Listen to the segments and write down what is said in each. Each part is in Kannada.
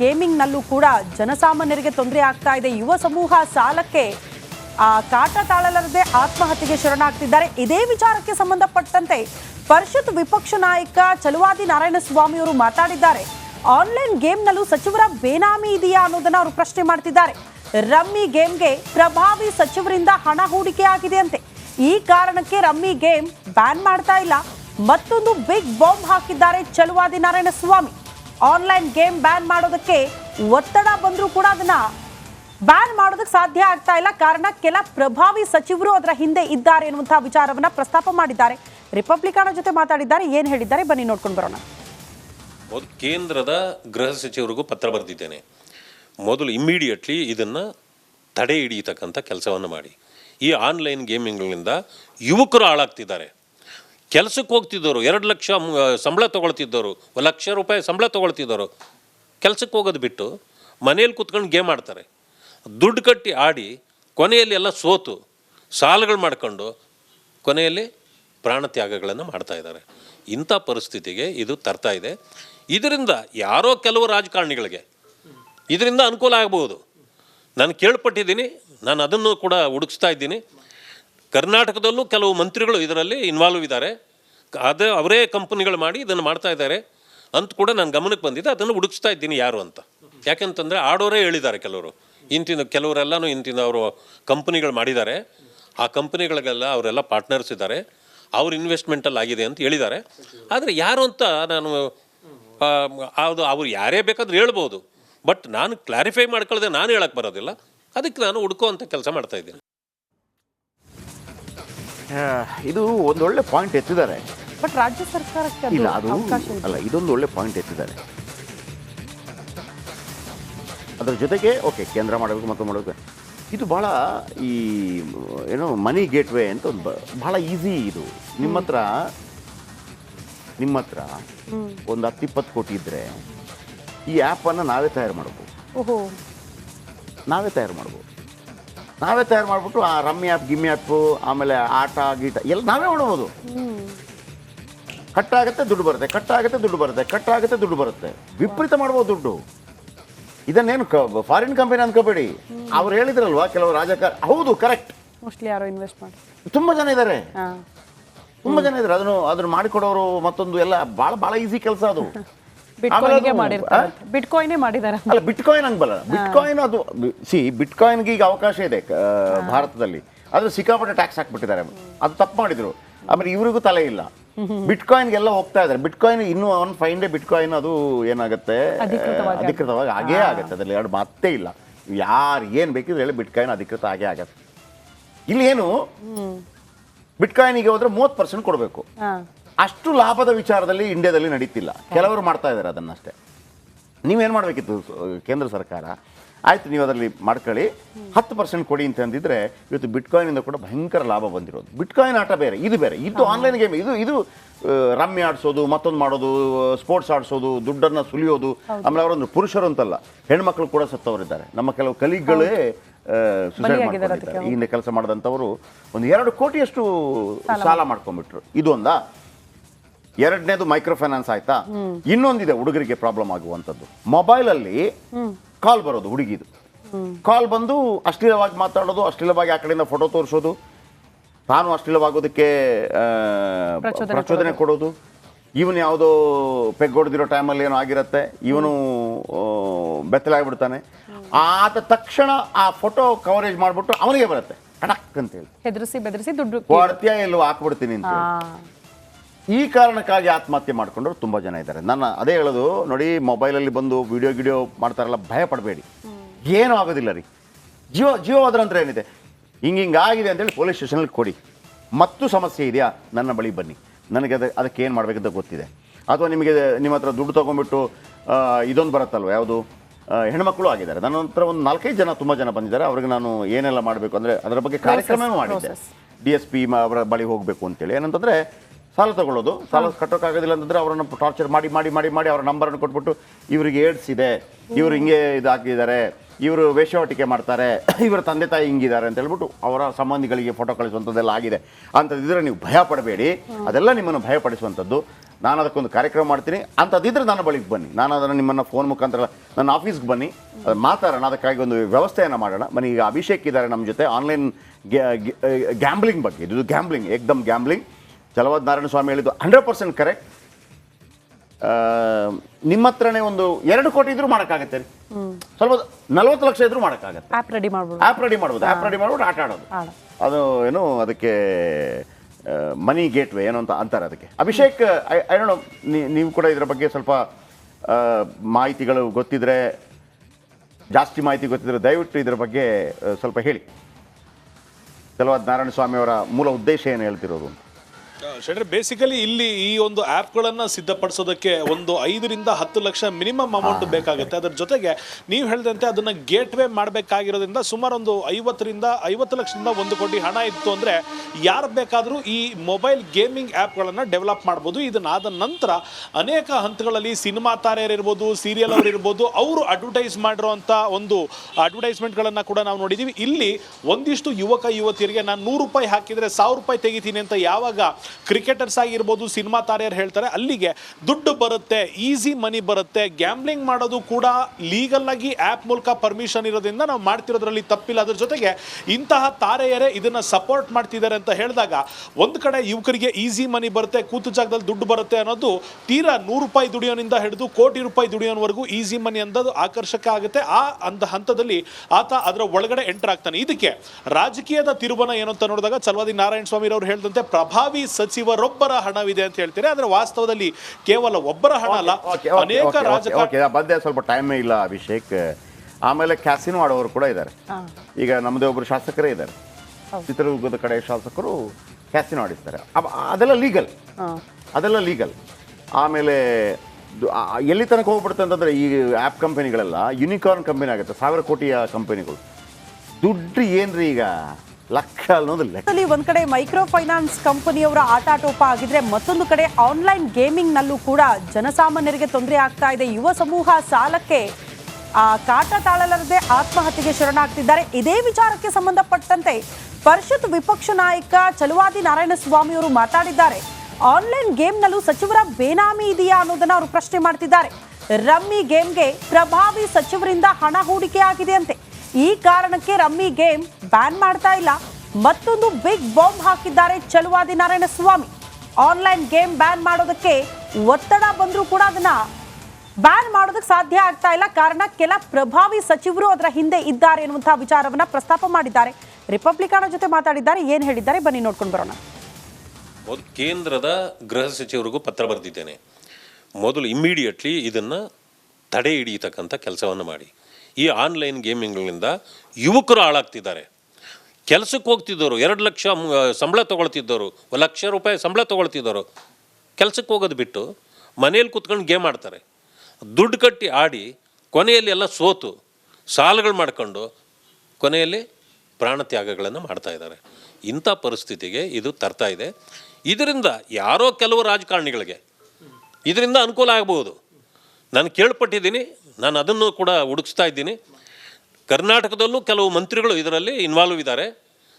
ಗೇಮಿಂಗ್ನಲ್ಲೂ ಕೂಡ ಜನಸಾಮಾನ್ಯರಿಗೆ ತೊಂದರೆ ಆಗ್ತಾ ಇದೆ. ಯುವ ಸಮೂಹ ಸಾಲಕ್ಕೆ, ಆ, ಕಾಟ ತಾಳಲಾರದೆ ಆತ್ಮಹತ್ಯೆಗೆ ಶರಣಾಗ್ತಿದ್ದಾರೆ. ಇದೇ ವಿಚಾರಕ್ಕೆ ಸಂಬಂಧಪಟ್ಟಂತೆ ಪರಿಷತ್ ವಿಪಕ್ಷ ನಾಯಕ ಚಲುವಾದಿ ನಾರಾಯಣಸ್ವಾಮಿ ಅವರು ಮಾತಾಡಿದ್ದಾರೆ. ಆನ್ಲೈನ್ ಗೇಮ್ನಲ್ಲೂ ಸಚಿವರ ಬೇನಾಮಿ ಇದೆಯಾ ಅನ್ನೋದನ್ನು ಅವರು ಪ್ರಶ್ನೆ ಮಾಡ್ತಿದ್ದಾರೆ. ರಮ್ಮಿ ಗೇಮ್ಗೆ ಪ್ರಭಾವಿ ಸಚಿವರಿಂದ ಹಣ ಹೂಡಿಕೆ ಆಗಿದೆಯಂತೆ ಈ ಕಾರಣಕ್ಕೆ ರಮ್ಮಿ ಗೇಮ್ ಬ್ಯಾನ್ ಮಾಡ್ತಾ ಇಲ್ಲ. ಮತ್ತೊಂದು ಬಿಗ್ ಬಾಂಬ್ ಹಾಕಿದ್ದಾರೆ Chaluvadi Narayanaswamy. Online game ban ಮಾಡೋದಕ್ಕೆ ಒತ್ತಡ ಬಂದರೂ ಕೂಡ ಅದನ್ನ ಬ್ಯಾನ್ ಮಾಡೋದಕ್ಕೆ ಸಾಧ್ಯ ಆಗ್ತಾ ಇಲ್ಲ. ಕಾರಣ ಕೆಲ ಪ್ರಭಾವಿ ಸಚಿವರು ಅದರ ಹಿಂದೆ ಇದ್ದಾರೆ ಎನ್ನುವಂತಹ ವಿಚಾರವನ್ನ ಪ್ರಸ್ತಾಪ ಮಾಡಿದ್ದಾರೆ. ರಿಪಬ್ಲಿಕನ್ ಜೊತೆ ಮಾತಾಡಿದ್ದಾರೆ. ಏನ್ ಹೇಳಿದ್ದಾರೆ? ಬನ್ನಿ ನೋಡ್ಕೊಂಡು ಬರೋಣ. ಕೇಂದ್ರದ ಗೃಹ ಸಚಿವರಿಗೂ ಪತ್ರ ಬರೆದಿದ್ದೇನೆ. ಮೊದಲು ಇಮ್ಮಿಡಿಯೇಟ್ಲಿ ಇದನ್ನು ತಡೆ ಹಿಡಿಯತಕ್ಕಂಥ ಕೆಲಸವನ್ನು ಮಾಡಿ. ಈ ಆನ್ಲೈನ್ ಗೇಮಿಂಗ್ಗಳಿಂದ ಯುವಕರು ಹಾಳಾಗ್ತಿದ್ದಾರೆ. ಕೆಲಸಕ್ಕೆ ಹೋಗ್ತಿದ್ದವರು ಎರಡು ಲಕ್ಷ ಸಂಬಳ ತೊಗೊಳ್ತಿದ್ದವರು ಲಕ್ಷ ರೂಪಾಯಿ ಸಂಬಳ ತೊಗೊಳ್ತಿದ್ದವರು ಕೆಲಸಕ್ಕೆ ಹೋಗೋದು ಬಿಟ್ಟು ಮನೇಲಿ ಕೂತ್ಕೊಂಡು ಗೇಮ್ ಆಡ್ತಾರೆ. ದುಡ್ಡು ಕಟ್ಟಿ ಆಡಿ ಕೊನೆಯಲ್ಲಿ ಎಲ್ಲ ಸೋತು, ಸಾಲಗಳು ಮಾಡ್ಕೊಂಡು ಕೊನೆಯಲ್ಲಿ ಪ್ರಾಣ ತ್ಯಾಗಗಳನ್ನು ಮಾಡ್ತಾ ಇದ್ದಾರೆ. ಇಂಥ ಪರಿಸ್ಥಿತಿಗೆ ಇದು ತರ್ತಾ ಇದೆ. ಇದರಿಂದ ಯಾರೋ ಕೆಲವು ರಾಜಕಾರಣಿಗಳಿಗೆ ಇದರಿಂದ ಅನುಕೂಲ ಆಗ್ಬೋದು ನಾನು ಕೇಳ್ಪಟ್ಟಿದ್ದೀನಿ, ನಾನು ಅದನ್ನು ಕೂಡ ಹುಡುಕ್ಸ್ತಾ ಇದ್ದೀನಿ. ಕರ್ನಾಟಕದಲ್ಲೂ ಕೆಲವು ಮಂತ್ರಿಗಳು ಇದರಲ್ಲಿ ಇನ್ವಾಲ್ವ್ ಇದ್ದಾರೆ. ಅದೇ ಅವರೇ ಕಂಪನಿಗಳು ಮಾಡಿ ಇದನ್ನು ಮಾಡ್ತಾ ಇದ್ದಾರೆ. ಅಂತ ಕೂಡ ನನ್ನ ಗಮನಕ್ಕೆ ಬಂದಿದೆ. ಅದನ್ನು ಹುಡುಕ್ತಾ ಇದ್ದೀನಿ ಯಾರು ಅಂತ. ಯಾಕೆಂತಂದರೆ ಆಡೋರೇ ಹೇಳಿದ್ದಾರೆ ಕೆಲವರು. ಇಂತಿಂದ ಕೆಲವರೆಲ್ಲನೂ ಇಂತಿಂದ ಅವರು ಕಂಪ್ನಿಗಳು ಮಾಡಿದ್ದಾರೆ. ಆ ಕಂಪ್ನಿಗಳಿಗೆಲ್ಲ ಅವರೆಲ್ಲ ಪಾರ್ಟ್ನರ್ಸ್ ಇದ್ದಾರೆ. ಅವ್ರ ಇನ್ವೆಸ್ಟ್ಮೆಂಟಲ್ಲಿ ಆಗಿದೆ ಅಂತ ಹೇಳಿದ್ದಾರೆ. ಆದರೆ ಯಾರು ಅಂತ ನಾನು ಅದು ಅವ್ರು ಯಾರೇ ಬೇಕಾದ್ರೂ ಹೇಳ್ಬೋದು. ಬಟ್ ನಾನು ಕ್ಲಾರಿಫೈ ಮಾಡ್ಕೊಳ್ಳದೆ ನಾನು ಹೇಳಕ್ಕೆ ಬರೋದಿಲ್ಲ. ಅದಕ್ಕೆ ನಾನು ಹುಡುಕೋ ಅಂತ ಕೆಲಸ ಮಾಡ್ತಾ ಇದ್ದೀನಿ. ಆ, ಇದು ಒಂದೊಳ್ಳೆ ಪಾಯಿಂಟ್ ಎತ್ತಿದ್ದಾರೆ. ಬಟ್ ರಾಜ್ಯ ಸರ್ಕಾರಕ್ಕೆ ಅದು ಇಲ್ಲ ಅದು ಅಲ್ಲ ಇದೊಂದು ಒಳ್ಳೆ ಪಾಯಿಂಟ್ ಎತ್ತಿದ್ದಾರೆ. ಅದರ ಜೊತೆಗೆ ಓಕೆ ಕೇಂದ್ರ ಮಾಡಬೇಕು ಮತ್ತು ಮಾಡಬೇಕು. ಇದು ಭಾಳ ಈ ಏನೋ ಮನಿ ಗೇಟ್ವೇ ಅಂತ ಒಂದು ಭಾಳ ಈಸಿ ಇದು. ನಿಮ್ಮ ಹತ್ರ ನಿಮ್ಮ ಹತ್ರ ಒಂದು ಹತ್ತಿಪ್ಪತ್ತು ಕೋಟಿ ಇದ್ದರೆ ಈ ಆ್ಯಪನ್ನು ನಾವೇ ತಯಾರು ಮಾಡ್ಬೋದು. ಓಹೋ. ನಾವೇ ತಯಾರು ಮಾಡ್ಬೋದು. ನಾವೇ ತಯಾರು ಮಾಡಿಬಿಟ್ಟು ಆ ರಮ್ಮಿ ಆ್ಯಪ್ ಗಿಮ್ಮಿ ಆ್ಯಪು ಆಮೇಲೆ ಆಟ ಗೀಟ ಎಲ್ಲ ನಾವೇ ಮಾಡ್ಬೋದು ಕಟ್ಟಾಗುತ್ತೆ ದುಡ್ಡು ಬರುತ್ತೆ ಕಟ್ಟಾಗುತ್ತೆ ದುಡ್ಡು ಬರುತ್ತೆ ಕಟ್ಟಾಗುತ್ತೆ ದುಡ್ಡು ಬರುತ್ತೆ. ವಿಪರೀತ ಮಾಡ್ಬೋದು ದುಡ್ಡು. ಇದನ್ನೇನು ಕ ಫಾರಿನ್ ಕಂಪನಿ ಅನ್ಕೋಬೇಡಿ. ಅವ್ರು ಹೇಳಿದ್ರಲ್ವಾ ಕೆಲವು ರಾಜಕಾರ ಹೌದು ಕರೆಕ್ಟ್ ಮೋಸ್ಟ್ಲಿ ಯಾರೋ ಇನ್ವೆಸ್ಟ್ ಮಾಡಿ. ತುಂಬ ಜನ ಇದ್ದಾರೆ ತುಂಬ ಜನ ಇದ್ದಾರೆ ಅದನ್ನು ಅದನ್ನು ಮಾಡಿಕೊಡೋರು ಮತ್ತೊಂದು ಎಲ್ಲ ಭಾಳ ಭಾಳ ಈಸಿ ಕೆಲಸ ಅದು. ಬಿಟ್ಕಾಯಿನ್ಗೆ ಮಾಡಿರ್ತಾರೆ ಬಿಟ್ಕಾಯಿನೇ ಮಾಡಿದ್ದಾರೆ ಅಲ್ಲ ಬಿಟ್ಕಾಯಿನ್ ಹಂಗೆ ಬಲ್ಲ ಬಿಟ್ಕಾಯಿನ್ ಅದು ಸಿ ಬಿಟ್ಕಾಯಿನ್ಗೆ ಈಗ ಅವಕಾಶ ಇದೆ ಭಾರತದಲ್ಲಿ. ಆದ್ರೆ ಸಿಕ್ಕಾಪಟ್ಟೆ ಟ್ಯಾಕ್ಸ್ ಹಾಕ್ಬಿಟ್ಟಿದ್ದಾರೆ. ಅದು ತಪ್ಪು ಮಾಡಿದ್ರು. ಆಮೇಲೆ ಇವರಿಗೂ ತಲೆ ಇಲ್ಲ. ಬಿಟ್ಕಾಯಿನ್ಗೆಲ್ಲ ಹೋಗ್ತಾ ಇದ್ದಾರೆ. ಬಿಟ್ಕಾಯಿನ್ ಇನ್ನು ಅವನ್ ಫೈನ್ ಡೇ ಬಿಟ್ಕಾಯಿನ್ ಅದು ಏನಾಗುತ್ತೆ? ಅಧಿಕೃತವಾಗಿ ಹಾಗೇ ಆಗೇ ಆಗುತ್ತೆ. ಅದ್ರಲ್ಲಿ ಎರಡು ಮಾತೇ ಇಲ್ಲ. ಯಾರು ಏನು ಬೇಕಿದ್ರೆ ಹೇಳಿ ಬಿಟ್ಕಾಯಿನ್ ಅಧಿಕೃತ ಆಗೇ ಆಗತ್ತೆ. ಇಲ್ಲಿ ಏನು? ಬಿಟ್ಕಾಯಿನಿಗೆ ಹೋದ್ರೆ ಮೂವತ್ತು ಪರ್ಸೆಂಟ್ ಕೊಡಬೇಕು. ಅಷ್ಟು ಲಾಭದ ವಿಚಾರದಲ್ಲಿ ಇಂಡಿಯಾದಲ್ಲಿ ನಡೀತಿಲ್ಲ. ಕೆಲವರು ಮಾಡ್ತಾ ಇದ್ದಾರೆ ಅದನ್ನಷ್ಟೇ. ನೀವೇನು ಮಾಡಬೇಕಿತ್ತು ಕೇಂದ್ರ ಸರ್ಕಾರ? ಆಯ್ತು ನೀವು ಅದರಲ್ಲಿ ಮಾಡ್ಕೊಳ್ಳಿ. ಹತ್ತು ಪರ್ಸೆಂಟ್ ಕೊಡಿ ಅಂತ ಅಂದಿದ್ರೆ ಇವತ್ತು ಬಿಟ್ಕಾಯಿನಿಂದ ಕೂಡ ಭಯಂಕರ ಲಾಭ ಬಂದಿರೋದು. ಬಿಟ್ಕಾಯಿನ್ ಆಟ ಬೇರೆ ಇದು ಬೇರೆ. ಇದು ಆನ್ಲೈನ್ ಗೇಮ್ ಇದು ಇದು ರಮ್ಯ ರಮ್ಮಿ ಆಡಿಸೋದು ಮತ್ತೊಂದು ಮಾಡೋದು ಸ್ಪೋರ್ಟ್ಸ್ ಆಡಿಸೋದು ದುಡ್ಡನ್ನು ಸುಲಿಯೋದು. ಆಮೇಲೆ ಅವರೊಂದು ಪುರುಷರು ಅಂತಲ್ಲ ಹೆಣ್ಮಕ್ಳು ಕೂಡ ಸತ್ತವರಿದ್ದಾರೆ. ನಮ್ಮ ಕೆಲವು ಕಲಿಗಳೇ ಸುಸೈಡ್ ಮಾಡ್ಕೊಂಡಿದ್ದಾರೆ. ಈ ಹಿಂದೆ. ಕೆಲಸ ಮಾಡಿದಂಥವರು ಒಂದು ಎರಡು ಕೋಟಿಯಷ್ಟು ಸಾಲ ಮಾಡ್ಕೊಂಡ್ಬಿಟ್ರು. ಇದು ಒಂದಾ ಎರಡನೇದು ಮೈಕ್ರೋ ಫೈನಾನ್ಸ್ ಆಯ್ತಾ? ಇನ್ನೊಂದಿದೆ ಹುಡುಗರಿಗೆ ಪ್ರಾಬ್ಲಮ್ ಆಗುವಂಥದ್ದು. ಮೊಬೈಲಲ್ಲಿ ಕಾಲ್ ಬರೋದು ಹುಡುಗಿದು. ಕಾಲ್ ಬಂದು ಅಶ್ಲೀಲವಾಗಿ ಮಾತಾಡೋದು ಅಶ್ಲೀಲವಾಗಿ ಆ ಕಡೆಯಿಂದ ಫೋಟೋ ತೋರಿಸೋದು. ತಾನು ಅಶ್ಲೀಲವಾಗೋದಕ್ಕೆ ಪ್ರಚೋದನೆ ಕೊಡೋದು. ಇವನು ಯಾವುದೋ ಪೆಗ್ ಹೊಡೆದಿರೋ ಟೈಮಲ್ಲಿ ಏನೋ ಆಗಿರುತ್ತೆ. ಇವನು ಬೆತ್ತಲಾಗ್ಬಿಡ್ತಾನೆ ಆದ ತಕ್ಷಣ ಆ ಫೋಟೋ ಕವರೇಜ್ ಮಾಡಿಬಿಟ್ಟು ಅವನಿಗೆ ಬರುತ್ತೆ. ಕಡಕ್ ಅಂತೇಳಿ ಹೆದರಿಸಿ ಬೆದರಿಸಿ ದುಡ್ಡು ಕೊಡ್ತೀಯ ಇಲ್ವೋ ಹಾಕ್ಬಿಡ್ತೀನಿ ಅಂತ ಈ ಕಾರಣಕ್ಕಾಗಿ ಆತ್ಮಹತ್ಯೆ ಮಾಡ್ಕೊಂಡ್ರು ತುಂಬ ಜನ ಇದ್ದಾರೆ. ನನ್ನ ಅದೇ ಹೇಳೋದು ನೋಡಿ ಮೊಬೈಲಲ್ಲಿ ಬಂದು ವಿಡಿಯೋ ಗಿಡಿಯೋ ಮಾಡ್ತಾರಲ್ಲ ಭಯ ಪಡಬೇಡಿ. ಏನೂ ಆಗೋದಿಲ್ಲ ರೀ. ಜೀವ ಜಿಯೋ ಹೋದ್ರ ಅಂದ್ರೆ ಏನಿದೆ? ಹಿಂಗೆ ಹಿಂಗೆ ಆಗಿದೆ ಅಂತೇಳಿ ಪೊಲೀಸ್ ಸ್ಟೇಷನಲ್ಲಿ ಕೊಡಿ. ಮತ್ತು ಸಮಸ್ಯೆ ಇದೆಯಾ? ನನ್ನ ಬಳಿ ಬನ್ನಿ. ನನಗೆ ಅದ ಅದಕ್ಕೆ ಏನು ಮಾಡಬೇಕಂತ ಗೊತ್ತಿದೆ. ಅಥವಾ ನಿಮಗೆ ನಿಮ್ಮ ಹತ್ರ ದುಡ್ಡು ತೊಗೊಂಡ್ಬಿಟ್ಟು ಆ, ಇದೊಂದು ಬರುತ್ತಲ್ವ? ಯಾವುದು? ಹೆಣ್ಮಕ್ಳು ಆಗಿದ್ದಾರೆ. ನನ್ನ ಹತ್ರ ಒಂದು ನಾಲ್ಕೈದು ಜನ ತುಂಬ ಜನ ಬಂದಿದ್ದಾರೆ. ಅವ್ರಿಗೆ ನಾನು ಏನೆಲ್ಲ ಮಾಡಬೇಕು ಅಂದರೆ ಅದರ ಬಗ್ಗೆ ಕಾರ್ಯಕ್ರಮ ಮಾಡಿದ್ದೆ. ಡಿ ಎಸ್ ಪಿ ಅವರ ಬಳಿ ಹೋಗಬೇಕು ಅಂತೇಳಿ. ಏನಂತಂದರೆ ಸಾಲ ತಗೊಳ್ಳೋದು. ಸಾಲ ಕಟ್ಟೋಕ್ಕಾಗೋದಿಲ್ಲ ಅಂತಂದ್ರೆ ಅವರನ್ನು ಟಾರ್ಚರ್ ಮಾಡಿ ಮಾಡಿ ಮಾಡಿ ಮಾಡಿ ಅವರ ನಂಬರನ್ನು ಕೊಟ್ಬಿಟ್ಟು ಇವರಿಗೆ ಏಡ್ಸ್ ಇದೆ ಇವರು ಹಿಂಗೆ ಇದು ಹಾಕಿದ್ದಾರೆ. ಇವರು ವೇಷವಾಟಿಕೆ ಮಾಡ್ತಾರೆ. ಇವರ ತಂದೆ ತಾಯಿ ಹಿಂಗಿದ್ದಾರೆ ಅಂತ ಹೇಳ್ಬಿಟ್ಟು ಅವರ ಸಂಬಂಧಿಗಳಿಗೆ ಫೋಟೋ ಕಳಿಸುವಂಥದ್ದೆಲ್ಲ ಆಗಿದೆ. ಅಂಥದ್ದಿದ್ರೆ ನೀವು ಭಯ ಪಡಬೇಡಿ. ಅದೆಲ್ಲ ನಿಮ್ಮನ್ನು ಭಯಪಡಿಸುವಂಥದ್ದು ನಾನು ಅದಕ್ಕೊಂದು ಕಾರ್ಯಕ್ರಮ ಮಾಡ್ತೀನಿ. ಅಂಥದ್ದಿದ್ರೆ ನನ್ನ ಬಳಿಗೆ ಬನ್ನಿ. ನಾನು ಅದನ್ನು ನಿಮ್ಮನ್ನು ಫೋನ್ ಮುಖಾಂತರ ನನ್ನ ಆಫೀಸ್ಗೆ ಬನ್ನಿ. ಅದು ಮಾತಾಡೋಣ. ಅದಕ್ಕಾಗಿ ಒಂದು ವ್ಯವಸ್ಥೆಯನ್ನು ಮಾಡೋಣ. ಮನೆ ಈಗ ಅಭಿಷೇಕ್ ಇದ್ದಾರೆ ನಮ್ಮ ಜೊತೆ. ಆನ್ಲೈನ್ ಗ್ಯಾಂಬ್ಲಿಂಗ್ ಬಗ್ಗೆ. ಇದು ಗ್ಯಾಂಬ್ಲಿಂಗ್ ಏಕ್ದಮ್ ಗ್ಯಾಂಬ್ಲಿಂಗ್ ಚಲವಾದ ನಾರಾಯಣ ಸ್ವಾಮಿ ಹೇಳಿದ್ದು ಹಂಡ್ರೆಡ್ ಪರ್ಸೆಂಟ್ ಕರೆಕ್ಟ್ ನಿಮ್ಮ ಹತ್ರನೇ ಒಂದು ಎರಡು ಕೋಟಿ ಇದ್ರೂ ಮಾಡೋಕ್ಕಾಗತ್ತೆ ರೀ. ಸ್ವಲ್ಪ ನಲ್ವತ್ತು ಲಕ್ಷ ಇದ್ರೂ ಮಾಡೋಕ್ಕಾಗತ್ತೆ. ಆ್ಯಪ್ ರೆಡಿ ಮಾಡ್ಬೋದು ಆ್ಯಪ್ ರೆಡಿ ಮಾಡ್ಬೋದು. ಆ್ಯಪ್ ರೆಡಿ ಮಾಡ್ಬಿಟ್ಟು ಆಟ ಆಡೋದು. ಅದು ಏನು ಅದಕ್ಕೆ ಮನಿ ಗೇಟ್ವೇ ಏನೋ ಅಂತ ಅಂತಾರೆ ಅದಕ್ಕೆ. ಅಭಿಷೇಕ್ ಐ ಡೋಂಟ್ ನೀವು ಕೂಡ ಇದರ ಬಗ್ಗೆ ಸ್ವಲ್ಪ ಮಾಹಿತಿಗಳು ಗೊತ್ತಿದ್ರೆ ಜಾಸ್ತಿ ಮಾಹಿತಿ ಗೊತ್ತಿದ್ರೆ ದಯವಿಟ್ಟು ಇದರ ಬಗ್ಗೆ ಸ್ವಲ್ಪ ಹೇಳಿ. ಕೆಲವಾದ ನಾರಾಯಣ ಸ್ವಾಮಿಯವರ ಮೂಲ ಉದ್ದೇಶ ಏನು ಹೇಳ್ತಿರೋದು ಅಂತ. ಶೆಟ್ರೆ ಬೇಸಿಕಲಿ ಇಲ್ಲಿ ಈ ಒಂದು ಆ್ಯಪ್ಗಳನ್ನು ಸಿದ್ಧಪಡಿಸೋದಕ್ಕೆ ಒಂದು ಐದರಿಂದ ಹತ್ತು ಲಕ್ಷ ಮಿನಿಮಮ್ ಅಮೌಂಟ್ ಬೇಕಾಗುತ್ತೆ. ಅದರ ಜೊತೆಗೆ ನೀವು ಹೇಳಿದಂತೆ ಅದನ್ನು ಗೇಟ್ವೇ ಮಾಡಬೇಕಾಗಿರೋದ್ರಿಂದ ಸುಮಾರು ಒಂದು ಐವತ್ತರಿಂದ ಐವತ್ತು ಲಕ್ಷದಿಂದ ಒಂದು ಕೋಟಿ ಹಣ ಇತ್ತು ಅಂದರೆ ಯಾರು ಬೇಕಾದರೂ ಈ ಮೊಬೈಲ್ ಗೇಮಿಂಗ್ ಆ್ಯಪ್ಗಳನ್ನು ಡೆವಲಪ್ ಮಾಡ್ಬೋದು. ಇದನ್ನಾದ ನಂತರ ಅನೇಕ ಹಂತಗಳಲ್ಲಿ ಸಿನಿಮಾ ತಾರೆಯರಿರ್ಬೋದು ಸೀರಿಯಲ್ ಅವ್ರು ಇರ್ಬೋದು ಅವರು ಅಡ್ವರ್ಟೈಸ್ ಮಾಡಿರೋಂಥ ಒಂದು ಅಡ್ವರ್ಟೈಸ್ಮೆಂಟ್ಗಳನ್ನು ಕೂಡ ನಾವು ನೋಡಿದ್ದೀವಿ ಇಲ್ಲಿ ಒಂದಿಷ್ಟು ಯುವಕ ಯುವತಿಯರಿಗೆ ನಾನು ನೂರು ರೂಪಾಯಿ ಹಾಕಿದರೆ ಸಾವಿರ ರೂಪಾಯಿ ತೆಗಿತೀನಿ ಅಂತ ಯಾವಾಗ ಕ್ರಿಕೆಟರ್ಸ್ ಆಗಿರ್ಬೋದು, ಸಿನಿಮಾ ತಾರೆಯರು ಹೇಳ್ತಾರೆ, ಅಲ್ಲಿಗೆ ದುಡ್ಡು ಬರುತ್ತೆ, ಈಸಿ ಮನಿ ಬರುತ್ತೆ ಗ್ಯಾಮ್ಲಿಂಗ್ ಮಾಡೋದು ಕೂಡ ಲೀಗಲ್ ಆಗಿ ಆ್ಯಪ್ ಮೂಲಕ ಪರ್ಮಿಷನ್ ಇರೋದ್ರಿಂದ ನಾವು ಮಾಡ್ತಿರೋದ್ರಲ್ಲಿ ತಪ್ಪಿಲ್ಲ. ಅದ್ರ ಜೊತೆಗೆ ಇಂತಹ ತಾರೆಯರೇ ಇದನ್ನು ಸಪೋರ್ಟ್ ಮಾಡ್ತಿದ್ದಾರೆ ಅಂತ ಹೇಳಿದಾಗ ಒಂದು ಕಡೆ ಯುವಕರಿಗೆ ಈಸಿ ಮನಿ ಬರುತ್ತೆ, ಕೂತು ಜಾಗದಲ್ಲಿ ದುಡ್ಡು ಬರುತ್ತೆ ಅನ್ನೋದು ತೀರಾ ನೂರು ರೂಪಾಯಿ ದುಡಿಯೋನಿಂದ ಹಿಡಿದು ಕೋಟಿ ರೂಪಾಯಿ ದುಡಿಯೋನವರೆಗೂ ಈಸಿ ಮನಿ ಅಂದದು ಆಕರ್ಷಕ ಆಗುತ್ತೆ. ಆ ಅಂತ ಹಂತದಲ್ಲಿ ಆತ ಅದರ ಒಳಗಡೆ ಎಂಟರ್ ಆಗ್ತಾನೆ. ಇದಕ್ಕೆ ರಾಜಕೀಯದ ತಿರುವನ ಏನು ಅಂತ ನೋಡಿದಾಗ ಚಲವಾದಿ ನಾರಾಯಣ ಸ್ವಾಮಿ ಅವರು ಹೇಳಿದಂತೆ ಪ್ರಭಾವಿ ಸಚಿವರೊಬ್ಬರ ಹಣವಿದೆ ಅಂತ ಹೇಳ್ತೀರಿ ಆದರೆ ವಾಸ್ತವದಲ್ಲಿ ಕೇವಲ ಒಬ್ಬರ ಹಣ ಅಲ್ಲ ಅನೇಕ ರಾಜಕೀಯ ರಾಜಕಾರಣ ಬಂದೆ ಸ್ವಲ್ಪ ಟೈಮೇ ಇಲ್ಲ ಅಭಿಷೇಕ್. ಆಮೇಲೆ ಕ್ಯಾಸಿನೋ ಆಡೋರು ಕೂಡ ಇದ್ದಾರೆ. ಈಗ ನಮ್ಮದೇ ಒಬ್ಬರು ಶಾಸಕರೇ ಇದ್ದಾರೆ. ಚಿತ್ರದುರ್ಗದ ಕಡೆ ಶಾಸಕರು ಕ್ಯಾಸಿನೋ ಆಡಿಸ್ತಾರೆ. ಅದೆಲ್ಲ ಲೀಗಲ್ ಅದೆಲ್ಲ ಲೀಗಲ್ ಆಮೇಲೆ ಎಲ್ಲಿ ತನಕ ಹೋಗ್ಬಿಡುತ್ತೆ ಅಂತಂದ್ರೆ ಈ ಆ್ಯಪ್ ಕಂಪನಿಗಳೆಲ್ಲ ಯುನಿಕಾರ್ನ್ ಕಂಪನಿ ಆಗುತ್ತೆ ಸಾವಿರ ಕೋಟಿಯ ಕಂಪನಿಗಳು ದುಡ್ಡು ಏನ್ರಿ ಈಗ? ಲಕ್ಷ ಅನ್ನೋದು ಒಂದ್ ಕಡೆ ಮೈಕ್ರೋ ಫೈನಾನ್ಸ್ ಕಂಪನಿಯವರ ಆಟಾಟೋಪ ಆಗಿದ್ರೆ ಮತ್ತೊಂದು ಕಡೆ ಆನ್ಲೈನ್ ಗೇಮಿಂಗ್ ನಲ್ಲೂ ಕೂಡ ಜನಸಾಮಾನ್ಯರಿಗೆ ತೊಂದರೆ ಆಗ್ತಾ ಇದೆ. ಯುವ ಸಮೂಹ ಸಾಲಕ್ಕೆ, ಆ, ಕಾಟ ತಾಳಲಾರದೆ ಆತ್ಮಹತ್ಯೆಗೆ ಶರಣಾಗ್ತಿದ್ದಾರೆ. ಇದೇ ವಿಚಾರಕ್ಕೆ ಸಂಬಂಧಪಟ್ಟಂತೆ ಪರಿಷತ್ ವಿಪಕ್ಷ ನಾಯಕ ಚಲುವಾದಿ ನಾರಾಯಣ ಸ್ವಾಮಿ ಅವರು ಮಾತಾಡಿದ್ದಾರೆ. ಆನ್ಲೈನ್ ಗೇಮ್ನಲ್ಲೂ ಸಚಿವರ ಬೇನಾಮಿ ಇದೆಯಾ ಅನ್ನೋದನ್ನ ಅವರು ಪ್ರಶ್ನೆ ಮಾಡ್ತಿದ್ದಾರೆ. ರಮ್ಮಿ ಗೇಮ್ಗೆ ಪ್ರಭಾವಿ ಸಚಿವರಿಂದ ಹಣ ಹೂಡಿಕೆ ಆಗಿದೆ ಅಂತೆ. ಈ ಕಾರಣಕ್ಕೆ ರಮ್ಮಿ ಗೇಮ್ ಬ್ಯಾನ್ ಮಾಡ್ತಾ ಇಲ್ಲ. ಮತ್ತೊಂದು ಬಿಗ್ ಬಾಂಬ್ ಹಾಕಿದ್ದಾರೆ Chaluvadi Narayana Swamy online game ban ಮಾಡೋದಕ್ಕೆ ಒತ್ತಡ ಬಂದರೂ ಕೂಡ ಅದನ್ನ ಬ್ಯಾನ್ ಮಾಡೋದಕ್ಕೆ ಸಾಧ್ಯ ಆಗ್ತಾ ಇಲ್ಲ. ಕಾರಣ ಕೆಲ ಪ್ರಭಾವಿ ಸಚಿವರು ಅದರ ಹಿಂದೆ ಇದ್ದಾರೆ ಎನ್ನುವಂತಹ ವಿಚಾರವನ್ನ ಪ್ರಸ್ತಾಪ ಮಾಡಿದ್ದಾರೆ. ರಿಪಬ್ಲಿಕಾನ ಜೊತೆ ಮಾತಾಡಿದ್ದಾರೆ, ಏನ್ ಹೇಳಿದ್ದಾರೆ ಬನ್ನಿ ನೋಡ್ಕೊಂಡು ಬರೋಣ. ಕೇಂದ್ರದ ಗೃಹ ಸಚಿವರಿಗೂ ಪತ್ರ ಬರೆದಿದ್ದೇನೆ. ಮೊದಲು ಇಮ್ಮಿಡಿಯೇಟ್ಲಿ ಇದನ್ನು ತಡೆ ಹಿಡಿಯತಕ್ಕಂಥ ಕೆಲಸವನ್ನು ಮಾಡಿ. ಈ ಆನ್ಲೈನ್ ಗೇಮಿಂಗ್ಗಳಿಂದ ಯುವಕರು ಹಾಳಾಗ್ತಿದ್ದಾರೆ. ಕೆಲಸಕ್ಕೆ ಹೋಗ್ತಿದ್ದವರು, ಎರಡು ಲಕ್ಷ ಸಂಬಳ ತೊಗೊಳ್ತಿದ್ದವರು ಲಕ್ಷ ರೂಪಾಯಿ ಸಂಬಳ ತೊಗೊಳ್ತಿದ್ದವರು, ಕೆಲಸಕ್ಕೆ ಹೋಗೋದು ಬಿಟ್ಟು ಮನೆಯಲ್ಲಿ ಕೂತ್ಕೊಂಡು ಗೇಮ್ ಆಡ್ತಾರೆ. ದುಡ್ಡು ಕಟ್ಟಿ ಆಡಿ ಕೊನೆಯಲ್ಲಿ ಎಲ್ಲ ಸೋತು, ಸಾಲಗಳು ಮಾಡ್ಕೊಂಡು ಕೊನೆಯಲ್ಲಿ ಪ್ರಾಣ ತ್ಯಾಗಗಳನ್ನು ಮಾಡ್ತಾ ಇದ್ದಾರೆ. ಇಂಥ ಪರಿಸ್ಥಿತಿಗೆ ಇದು ತರ್ತಾ ಇದೆ. ಇದರಿಂದ ಯಾರೋ ಕೆಲವು ರಾಜಕಾರಣಿಗಳಿಗೆ, ಇದರಿಂದ ಅನುಕೂಲ ಆಗಬಹುದು. ನಾನು ಕೇಳ್ಪಟ್ಟಿದ್ದೀನಿ, ನಾನು ಅದನ್ನು ಕೂಡ ಹುಡುಕ್ಸ್ತಾ ಇದ್ದೀನಿ. ಕರ್ನಾಟಕದಲ್ಲೂ ಕೆಲವು ಮಂತ್ರಿಗಳು ಇದರಲ್ಲಿ ಇನ್ವಾಲ್ವ್ ಇದ್ದಾರೆ.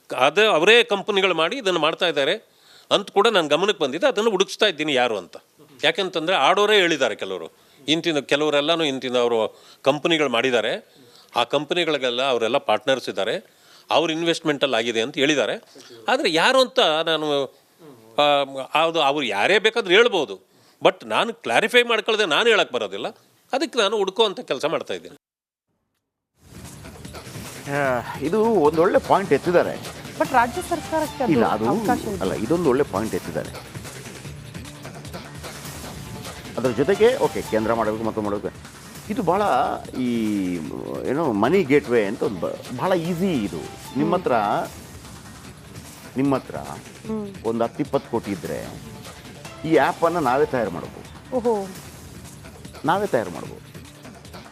ಅದೇ ಅವರೇ ಕಂಪನಿಗಳು ಮಾಡಿ ಇದನ್ನು ಮಾಡ್ತಾ ಇದ್ದಾರೆ ಅಂತ ಕೂಡ ನನ್ನ ಗಮನಕ್ಕೆ ಬಂದಿದೆ, ಅದನ್ನು ಹುಡುಕ್ಸ್ತಾ ಇದ್ದೀನಿ ಯಾರು ಅಂತ. ಯಾಕೆಂತಂದರೆ ಆಡೋರೇ ಹೇಳಿದ್ದಾರೆ ಕೆಲವರು. ಇಂತಿನ ಕೆಲವರೆಲ್ಲನೂ ಇಂತಿನ ಅವರು ಕಂಪ್ನಿಗಳು ಮಾಡಿದ್ದಾರೆ. ಆ ಕಂಪ್ನಿಗಳಿಗೆಲ್ಲ ಅವರೆಲ್ಲ ಪಾರ್ಟ್ನರ್ಸ್ ಇದ್ದಾರೆ. ಅವ್ರ ಇನ್ವೆಸ್ಟ್ಮೆಂಟಲ್ಲಿ ಆಗಿದೆ ಅಂತ ಹೇಳಿದ್ದಾರೆ. ಆದರೆ ಯಾರು ಅಂತ ನಾನು ಅದು ಅವ್ರು ಯಾರೇ ಬೇಕಾದ್ರೂ ಹೇಳ್ಬೋದು. ಬಟ್ ನಾನು ಕ್ಲಾರಿಫೈ ಮಾಡ್ಕೊಳ್ಳದೆ ನಾನು ಹೇಳಕ್ಕೆ ಬರೋದಿಲ್ಲ. ಅದಕ್ಕೆ ನಾನು ಹುಡುಕುವಂಥ ಕೆಲಸ ಮಾಡ್ತಾ ಇದ್ದೀನಿ. ಇದು ಒಂದೊಳ್ಳೆ ಪಾಯಿಂಟ್ ಎತ್ತಿದ್ದಾರೆ. ಬಟ್ ರಾಜ್ಯ ಸರ್ಕಾರಕ್ಕೆ ಅದು ಇಲ್ಲ ಅದು ಅಲ್ಲ ಇದೊಂದು ಒಳ್ಳೆ ಪಾಯಿಂಟ್ ಎತ್ತಿದ್ದಾರೆ. ಅದರ ಜೊತೆಗೆ ಓಕೆ ಕೇಂದ್ರ ಮಾಡಬೇಕು ಮತ್ತು ಮಾಡಬೇಕು. ಇದು ಭಾಳ ಈ ಏನೋ ಮನಿ ಗೇಟ್ವೇ ಅಂತ ಒಂದು ಭಾಳ ಈಸಿ ಇದು. ನಿಮ್ಮ ಹತ್ರ ನಿಮ್ಮ ಹತ್ರ ಒಂದು ಹತ್ತು ಇಪ್ಪತ್ತು ಕೋಟಿ ಇದ್ದರೆ ಈ ಆ್ಯಪನ್ನು ನಾವೇ ತಯಾರು ಮಾಡ್ಬೋದು. ಓಹೋ. ನಾವೇ ತಯಾರು ಮಾಡ್ಬೋದು.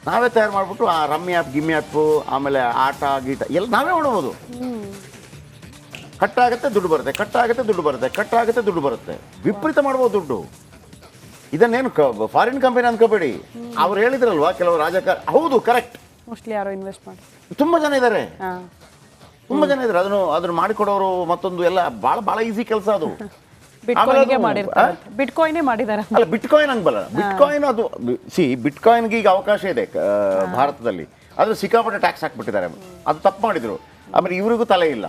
ನಾವೇ ತಯಾರು ಮಾಡಿಬಿಟ್ಟು ಆ ರಮ್ಮಿ ಆ್ಯಪ್ ಗಿಮ್ಮಿ ಆ್ಯಪು ಆಮೇಲೆ ಆಟ ಗೀಟ ಎಲ್ಲ ನಾವೇ ಮಾಡ್ಬೋದು ಕಟ್ಟಾಗುತ್ತೆ ದುಡ್ಡು ಬರುತ್ತೆ. ಕಟ್ಟಾಗುತ್ತೆ ದುಡ್ಡು ಬರುತ್ತೆ. ಕಟ್ಟಾಗುತ್ತೆ ದುಡ್ಡು ಬರುತ್ತೆ. ವಿಪರೀತ ಮಾಡ್ಬೋದು ದುಡ್ಡು. ಇದನ್ನೇನು ಫಾರಿನ್ ಕಂಪನಿ ಅಂದ್ಕೋಬೇಡಿ ಅವ್ರು ಹೇಳಿದ್ರಲ್ವಾ ಕೆಲವು ರಾಜಕಾರ ಹೌದು ಕರೆಕ್ಟ್ ಮೋಸ್ಟ್ಲಿ ಯಾರೋ ಇನ್ವೆಸ್ಟ್ ಮಾಡಿ. ತುಂಬ ಜನ ಇದ್ದಾರೆ ತುಂಬ ಜನ ಇದ್ದಾರೆ ಅದನ್ನು ಅದನ್ನು ಮಾಡಿಕೊಡೋರು ಮತ್ತೊಂದು ಎಲ್ಲ ಭಾಳ ಭಾಳ ಈಸಿ ಕೆಲಸ ಅದು. ಬಿಟ್ಕಾಯಿನೇ ಮಾಡಿದ್ದಾರೆ ಅಲ್ಲ ಬಿಟ್ಕಾಯಿನ್ ಹಂಗೆ ಬಲ್ಲ ಬಿಟ್ಕಾಯಿನ್ ಅದು ಸಿ ಬಿಟ್ಕಾಯಿನ್ಗೆ ಈಗ ಅವಕಾಶ ಇದೆ ಭಾರತದಲ್ಲಿ. ಅದು ಸಿಕ್ಕಾಪಟ್ಟೆ ಟ್ಯಾಕ್ಸ್ ಹಾಕ್ಬಿಟ್ಟಿದ್ದಾರೆ. ಅದು ತಪ್ಪು ಮಾಡಿದ್ರು. ಆಮೇಲೆ ಇವರಿಗೂ ತಲೆ ಇಲ್ಲ.